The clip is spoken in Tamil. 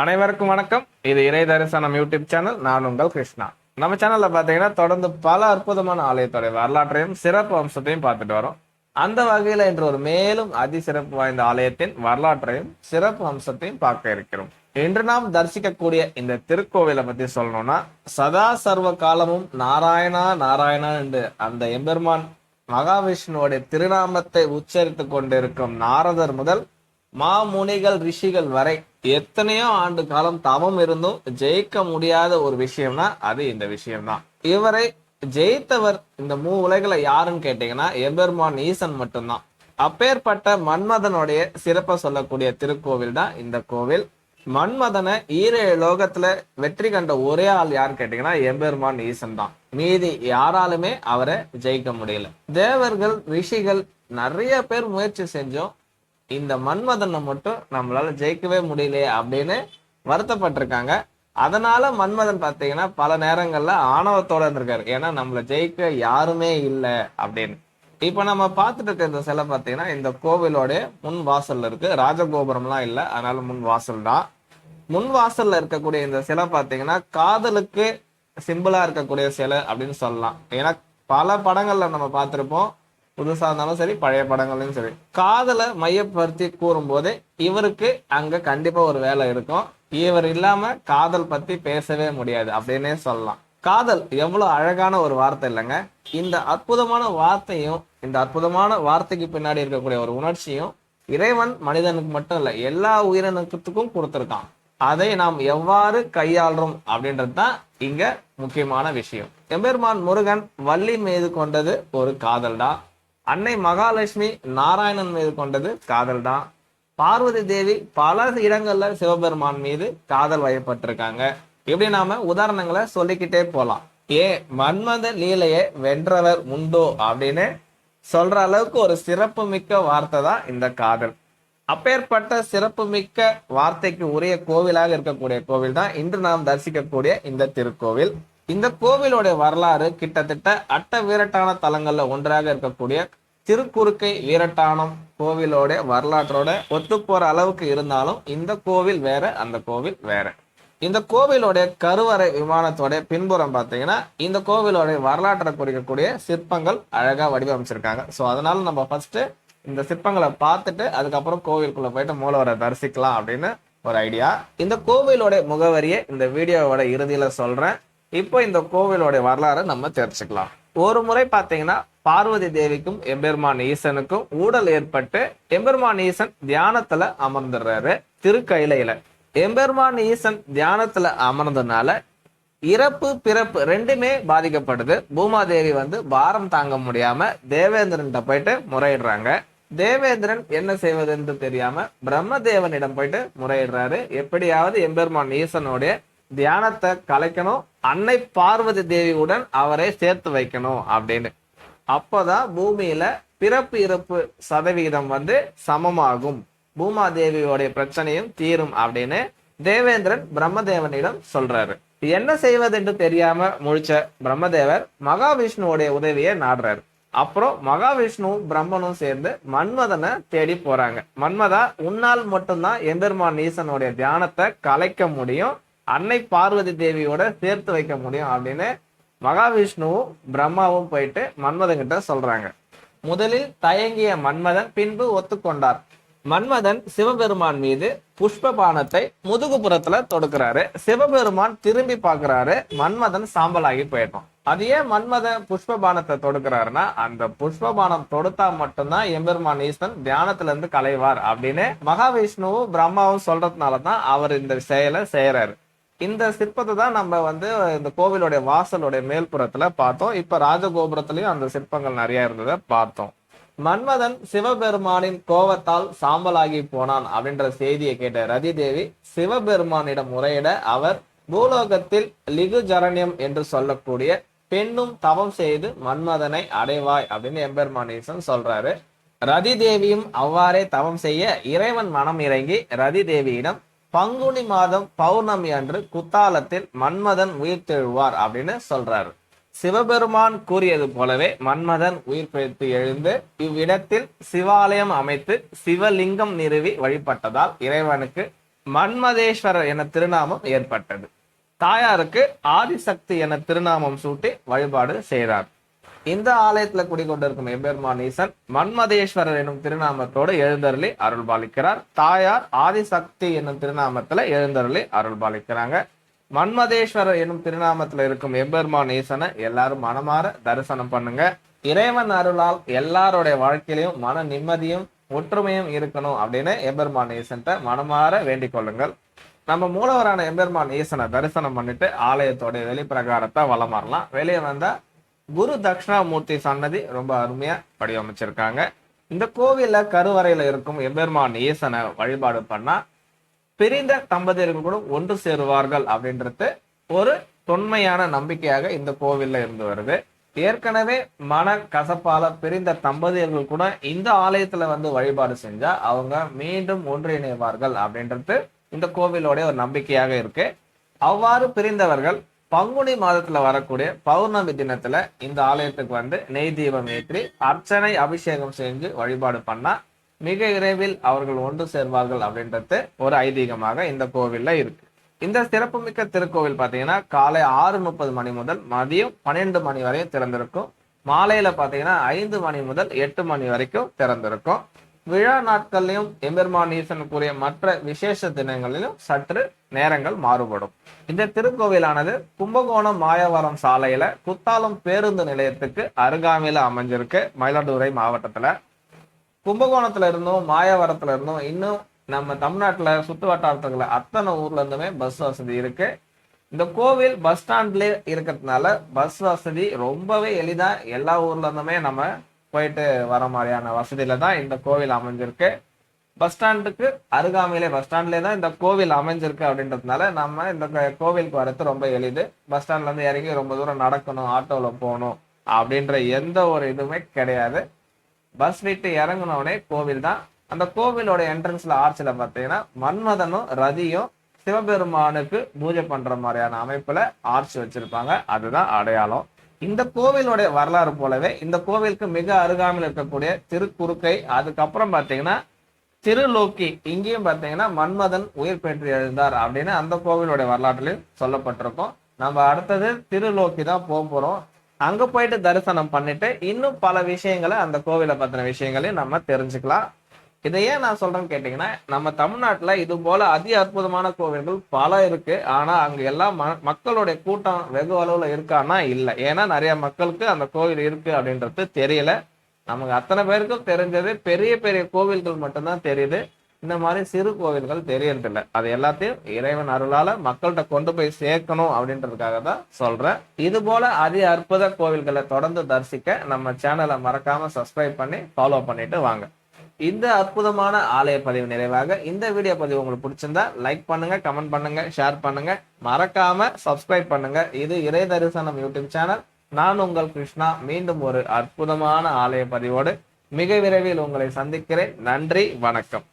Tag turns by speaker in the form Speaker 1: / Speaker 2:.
Speaker 1: அனைவருக்கும் வணக்கம். இது இறை தரிசனம் யூடியூப் சேனல் நான் உங்கள் கிருஷ்ணா. நம்ம சேனல்ல பாத்தீங்கன்னா தொடர்ந்து பல அற்புதமான ஆலயத்துடைய வரலாற்றையும் சிறப்பு அம்சத்தையும் பார்த்துட்டு வரோம். அந்த வகையில இன்று ஒரு மேலும் அதிசிறப்பு வாய்ந்த ஆலயத்தின் வரலாற்றையும் சிறப்பு அம்சத்தையும் பார்க்க இருக்கிறோம். இன்று நாம் தரிசிக்கக்கூடிய இந்த திருக்கோவிலை பத்தி சொல்லணும்னா சதா சர்வ காலமும் நாராயணா நாராயணா என்று அந்த எம்பெருமான் மகாவிஷ்ணுவோடைய திருநாமத்தை உச்சரித்து கொண்டிருக்கும் நாரதர் முதல் மாமுனிகள் ரிஷிகள் வரை எத்தனையோ ஆண்டு காலம் தவம் இருந்தும் ஜெயிக்க முடியாத ஒரு விஷயம்னா அது இந்த விஷயம்தான். இவரை ஜெயித்தவர் இந்த மூ உலைகளை யாருன்னு கேட்டீங்கன்னா எம்பெருமான் ஈசன் மட்டும்தான். அப்பேற்பட்ட மன்மதனுடைய சிறப்பை சொல்லக்கூடிய திருக்கோவில் தான் இந்த கோவில். மன்மதனை ஈரேழு லோகத்துல வெற்றி கண்ட ஒரே ஆள் யாருன்னு கேட்டீங்கன்னா எம்பெருமான் ஈசன் தான். மீதி யாராலுமே அவரை ஜெயிக்க முடியல. தேவர்கள் ரிஷிகள் நிறைய பேர் முயற்சி செஞ்சோம். இந்த மன்மதனை மட்டும் நம்மளால ஜெயிக்கவே முடியலையே அப்படின்னு வருத்தப்பட்டிருக்காங்க. அதனால மன்மதன் பார்த்தீங்கன்னா பல நேரங்கள்ல ஆணவத்தோட இருந்திருக்காரு. ஏன்னா நம்மள ஜெயிக்க யாருமே இல்லை அப்படின்னு. இப்ப நம்ம பார்த்துட்டு இருக்க இந்த சிலை பார்த்தீங்கன்னா இந்த கோவிலோட முன் வாசல்ல இருக்கு. ராஜகோபுரம்லாம் இல்லை. அதனால முன் வாசல் தான். முன் வாசல்ல இருக்கக்கூடிய இந்த சிலை பார்த்தீங்கன்னா காதலுக்கு சிம்பிளா இருக்கக்கூடிய சிலை அப்படின்னு சொல்லலாம். ஏன்னா பல படங்கள்ல நம்ம பார்த்திருப்போம். புதுசாக இருந்தாலும் சரி பழைய படங்களையும் சரி. காதலை மையப்படுத்தி கூறும்போது இவருக்கு அங்கே கண்டிப்பாக ஒரு வேலை இருக்கும். இவர் இல்லாமல் காதல் பற்றி பேசவே முடியாது அப்படின்னே சொல்லலாம். காதல் எவ்வளோ அழகான ஒரு வார்த்தை இல்லைங்க. இந்த அற்புதமான வார்த்தையும் இந்த அற்புதமான வார்த்தைக்கு பின்னாடி இருக்கக்கூடிய ஒரு உணர்ச்சியும் இறைவன் மனிதனுக்கு மட்டும் இல்லை எல்லா உயிரினத்துக்கும் கொடுத்துருக்கான். அதை நாம் எவ்வாறு கையாளுறோம் அப்படின்றது தான் இங்க முக்கியமான விஷயம். எம்பெருமான் முருகன் வள்ளி மீது கொண்டது ஒரு காதல் தான். அன்னை மகாலட்சுமி நாராயணன் மீது கொண்டது காதல் தான் பார்வதி தேவி பல இடங்கள்ல சிவபெருமான் மீது காதல் வயப்பட்டிருக்காங்க. இப்படி நாம உதாரணங்களை சொல்லிக்கிட்டே போலாம். ஏ மன்மத லீலையை வென்றவர் உண்டோ அப்படின்னு சொல்ற அளவுக்கு ஒரு சிறப்பு மிக்க வார்த்தை தான் இந்த காதல். அப்பேற்பட்ட சிறப்பு மிக்க வார்த்தைக்கு உரிய கோவிலாக இருக்கக்கூடிய கோவில் தான் இன்று நாம் தரிசிக்கக்கூடிய இந்த திருக்கோவில். இந்த கோவிலோட வரலாறு கிட்டத்தட்ட அட்ட வீரட்டான தலங்கள்ல ஒன்றாக இருக்கக்கூடிய திருக்குறுக்கை வீரட்டானம் கோவிலோட வரலாற்றோட ஒத்து போற அளவுக்கு இருந்தாலும் இந்த கோவில் வேற அந்த கோவில் வேற. இந்த கோவிலோட கருவறை விமானத்தோட பின்புறம் பார்த்தீங்கன்னா இந்த கோவிலோட வரலாற்றை குறிக்கக்கூடிய சிற்பங்கள் அழகா வடிவமைச்சிருக்காங்க. ஸோ அதனால நம்ம ஃபர்ஸ்ட் இந்த சிற்பங்களை பார்த்துட்டு அதுக்கப்புறம் கோவிலுக்குள்ள போயிட்டு மூலவரை தரிசிக்கலாம் அப்படின்னு ஒரு ஐடியா. இந்த கோவிலோட முகவரியை இந்த வீடியோவோட இறுதியில சொல்றேன். இப்போ இந்த கோவிலோட வரலாறை நம்ம தெரிஞ்சுக்கலாம். ஒரு முறை பார்த்தீங்கன்னா பார்வதி தேவிக்கும் எம்பெருமான் ஈசனுக்கும் ஊடல் ஏற்பட்டு எம்பெருமான் ஈசன் தியானத்துல அமர்ந்துடுறாரு திருக்கையிலையில. எம்பெருமான் ஈசன் தியானத்துல அமர்ந்ததுனால இறப்பு பிறப்பு ரெண்டுமே பாதிக்கப்படுது. பூமாதேவி வந்து பாரம் தாங்க முடியாம தேவேந்திரன்கிட்ட போயிட்டு முறையிடுறாங்க. தேவேந்திரன் என்ன செய்வது என்று தெரியாம பிரம்மதேவனிடம் போயிட்டு முறையிடுறாரு. எப்படியாவது எம்பெருமான் ஈசனுடைய தியானத்தை கலைக்கணும் அன்னை பார்வதி தேவியுடன் அவரை சேர்த்து வைக்கணும் அப்படின்னு. அப்போதான் பூமியில பிறப்பு இறப்பு சதவிகிதம் வந்து சமமாகும். பூமா தேவியோடைய பிரச்சனையும் தீரும் அப்படின்னு தேவேந்திரன் பிரம்மதேவனிடம் சொல்றாரு. என்ன செய்வது என்று தெரியாம முழிச்ச பிரம்மதேவர் மகாவிஷ்ணுவோடைய உதவியை நாடுறாரு. அப்புறம் மகாவிஷ்ணுவும் பிரம்மனும் சேர்ந்து மன்மதனை தேடி போறாங்க. மன்மதா உன்னால் மட்டும்தான் எம்பெருமான் ஈசனுடைய தியானத்தை கலைக்க முடியும். அன்னை பார்வதி தேவியோட சேர்த்து வைக்க முடியும் அப்படின்னு மகாவிஷ்ணுவும் பிரம்மாவும் போயிட்டு மன்மதன் கிட்ட சொல்றாங்க. முதலில் தயங்கிய மன்மதன் பின்பு ஒத்துக்கொண்டார். மன்மதன் சிவபெருமான் மீது புஷ்பபானத்தை முதுகுப்புறத்துல தொடுக்கிறாரு. சிவபெருமான் திரும்பி பார்க்கறாரு. மன்மதன் சாம்பலாகி போயிட்டோம் அது ஏன் மன்மதன் புஷ்பபானத்தை தொடுக்கிறாருன்னா அந்த புஷ்பபானம் தொடுத்தா மட்டும்தான் எம்பெருமான் ஈஸ்வன் தியானத்துல இருந்து கலைவார் அப்படின்னு மகாவிஷ்ணுவும் பிரம்மாவும் சொல்றதுனாலதான் அவர் இந்த செயலை செய்யறாரு இந்த சிற்பத்தை தான் நம்ம வந்து இந்த கோவிலுடைய வாசலுடைய மேல்புறத்துல பார்த்தோம். இப்ப ராஜகோபுரத்திலயும் அந்த சிற்பங்கள் நிறைய இருந்ததை பார்த்தோம். மன்மதன் சிவபெருமானின் கோவத்தால் சாம்பலாகி போனான் அப்படின்ற செய்தியை கேட்ட ரதி தேவி சிவபெருமானிடம் முறையிட அவர் பூலோகத்தில் லிகு ஜரண்யம் என்று சொல்லக்கூடிய பெண்ணும் தவம் செய்து மன்மதனை அடைவாய் அப்படின்னு எம்பெருமானீசன் சொல்றாரு. ரதி தேவியும் அவ்வாறே தவம் செய்ய இறைவன் மனம் இறங்கி ரதி தேவியிடம் பங்குனி மாதம் பௌர்ணமி அன்று குத்தாலத்தில் மன்மதன் உயிர் தெழுவார் அப்படின்னு சொல்றாரு. சிவபெருமான் கூறியது போலவே மன்மதன் உயிர் பிழைத்து எழுந்து இவ்விடத்தில் சிவாலயம் அமைத்து சிவலிங்கம் நிறுவி வழிபட்டதால் இறைவனுக்கு மன்மதேஸ்வரர் என திருநாமம் ஏற்பட்டது. தாயாருக்கு ஆதிசக்தி என திருநாமம் சூட்டி வழிபாடு செய்தார். இந்த ஆலயத்துல குடிகொண்டிருக்கும் எம்பெருமான் ஈசன் மன்மதேஸ்வரர் எனும் திருநாமத்தோடு எழுந்தருளி அருள் பாலிக்கிறார் தாயார் ஆதிசக்தி என்னும் திருநாமத்துல எழுந்தருளி அருள் பாலிக்கிறாங்க மன்மதேஸ்வரர் எனும் திருநாமத்துல இருக்கும் எம்பெருமான் ஈசனை எல்லாரும் மனமாற தரிசனம் பண்ணுங்க. இறைவன் அருளால் எல்லாருடைய வாழ்க்கையிலையும் மன நிம்மதியும் ஒற்றுமையும் இருக்கணும் அப்படின்னு எம்பெருமான் ஈசன்ட்ட மனமாற வேண்டிக் கொள்ளுங்கள். நம்ம மூலவரான எம்பெருமான் ஈசனை தரிசனம் பண்ணிட்டு ஆலயத்தோட வெளிப்பிரகாரத்தை வலம் வெளியே வந்தா குரு தட்சிணாமூர்த்தி சன்னதி ரொம்ப அருமையா வடிவமைச்சிருக்காங்க இந்த கோவில்ல கருவறையில இருக்கும் எம்பெருமான் ஈசனை வழிபாடு பண்ணா பிரிந்த தம்பதியர்கள் கூட ஒன்று சேருவார்கள் அப்படின்றது ஒரு தொன்மையான நம்பிக்கையாக இந்த கோவில்ல இருந்து வருது. ஏற்கனவே மன கசப்பால பிரிந்த தம்பதியர்கள் கூட இந்த ஆலயத்துல வந்து வழிபாடு செஞ்சா அவங்க மீண்டும் ஒன்றிணைவார்கள் அப்படின்றது இந்த கோவிலோடைய ஒரு நம்பிக்கையாக இருக்கு. அவ்வாறு பிரிந்தவர்கள் பங்குனி மாதத்துல வரக்கூடிய பௌர்ணமி தினத்துல இந்த ஆலயத்துக்கு வந்து நெய் தீபம் ஏற்றி அர்ச்சனை அபிஷேகம் செஞ்சு வழிபாடு பண்ணா மிக விரைவில் அவர்கள் ஒன்று சேர்வார்கள் அப்படின்றது ஒரு ஐதீகமாக இந்த கோவில்ல இருக்கு. இந்த சிறப்புமிக்க திருக்கோவில் பாத்தீங்கன்னா காலை ஆறு முப்பது மணி முதல் மதியம் பன்னிரெண்டு மணி வரையும் திறந்திருக்கும். மாலையில பாத்தீங்கன்னா ஐந்து மணி முதல் எட்டு மணி வரைக்கும் திறந்திருக்கும். விழா நாட்கள்லையும் எம்பெருமான் ஈசனுக்குரிய மற்ற விசேஷ தினங்களிலும் சற்று நேரங்கள் மாறுபடும். இந்த திருக்கோவிலானது கும்பகோணம் மாயவரம் சாலையில குத்தாலம் பேருந்து நிலையத்துக்கு அருகாமையில அமைஞ்சிருக்கு மயிலாடுதுறை மாவட்டத்துல. கும்பகோணத்துல இருந்தும் மாயவரத்துல இருந்தும் இன்னும் நம்ம தமிழ்நாட்டுல சுத்து வட்டாரத்துல அத்தனை ஊர்ல இருந்துமே பஸ் வசதி இருக்கு. இந்த கோவில் பஸ் ஸ்டாண்ட்லேயே இருக்கிறதுனால பஸ் வசதி ரொம்பவே எளிதா எல்லா ஊர்ல இருந்துமே நம்ம போயிட்டு வர மாதிரியான வசதியில தான் இந்த கோவில் அமைஞ்சிருக்கு. பஸ் ஸ்டாண்டுக்கு அருகாமையிலே பஸ் ஸ்டாண்ட்லேயே தான் இந்த கோவில் அமைஞ்சிருக்கு அப்படின்றதுனால நம்ம இந்த கோவிலுக்கு வரது ரொம்ப எளிது. பஸ் ஸ்டாண்ட்லேருந்து இறங்கி ரொம்ப தூரம் நடக்கணும் ஆட்டோவில் போகணும் அப்படின்ற எந்த ஒரு இதுவுமே கிடையாது. பஸ் விட்டு இறங்கினோடனே கோவில் தான். அந்த கோவிலோட என்ட்ரன்ஸில் ஆர்ச்சில் பார்த்தீங்கன்னா மன்மதனும் ரதியும் சிவபெருமானுக்கு பூஜை பண்ணுற மாதிரியான அமைப்பில் ஆர்ச் வச்சுருப்பாங்க. அதுதான் அடையாளம். இந்த கோவிலுடைய வரலாறு போலவே இந்த கோவிலுக்கு மிக அருகாமையில் இருக்கக்கூடிய திருக்குறுக்கை அதுக்கப்புறம் பார்த்தீங்கன்னா திருலோக்கி இங்கேயும் பார்த்தீங்கன்னா மன்மதன் உயிர் பெற்று எழுந்தார் அப்படின்னு அந்த கோவிலுடைய வரலாற்றிலையும் சொல்லப்பட்டிருக்கும். நம்ம அடுத்தது திருலோக்கி தான் போக போறோம். அங்க போயிட்டு தரிசனம் பண்ணிட்டு இன்னும் பல விஷயங்களை அந்த கோவிலை பத்தின விஷயங்களையும் நம்ம தெரிஞ்சுக்கலாம். இதை ஏன் நான் சொல்றேன்னு கேட்டீங்கன்னா நம்ம தமிழ்நாட்டுல இது போல அதி அற்புதமான கோவில்கள் பல இருக்கு. ஆனா அங்க எல்லாம் மக்களுடைய கூட்டம் வெகு அளவுல இருக்கான்னா இல்லை. ஏன்னா நிறைய மக்களுக்கு அந்த கோவில் இருக்கு அப்படின்றது தெரியல. நமக்கு அத்தனை பேருக்கும் தெரிஞ்சது பெரிய பெரிய கோவில்கள் மட்டும்தான் தெரியுது. இந்த மாதிரி சிறு கோவில்கள் தெரியறதில்ல. அது எல்லாத்தையும் இறைவன் அருளால மக்கள்கிட்ட கொண்டு போய் சேர்க்கணும் அப்படின்றதுக்காக தான் சொல்றேன். இது போல அதி அற்புத கோவில்களை தொடர்ந்து தரிசிக்க நம்ம சேனலை மறக்காம சப்ஸ்கிரைப் பண்ணி ஃபாலோ பண்ணிட்டு வாங்க. இந்த அற்புதமான ஆலய பதிவு நிறைவாக இந்த வீடியோ பதிவு உங்களுக்கு பிடிச்சிருந்தா லைக் பண்ணுங்க கமெண்ட் பண்ணுங்க ஷேர் பண்ணுங்க. மறக்காம சப்ஸ்கிரைப் பண்ணுங்க. இது இறை தரிசனம் யூடியூப் சேனல் நான் உங்கள் கிருஷ்ணா. மீண்டும் ஒரு அற்புதமான ஆலய பதிவோடு மிக விரைவில் உங்களை சந்திக்கிறேன். நன்றி வணக்கம்.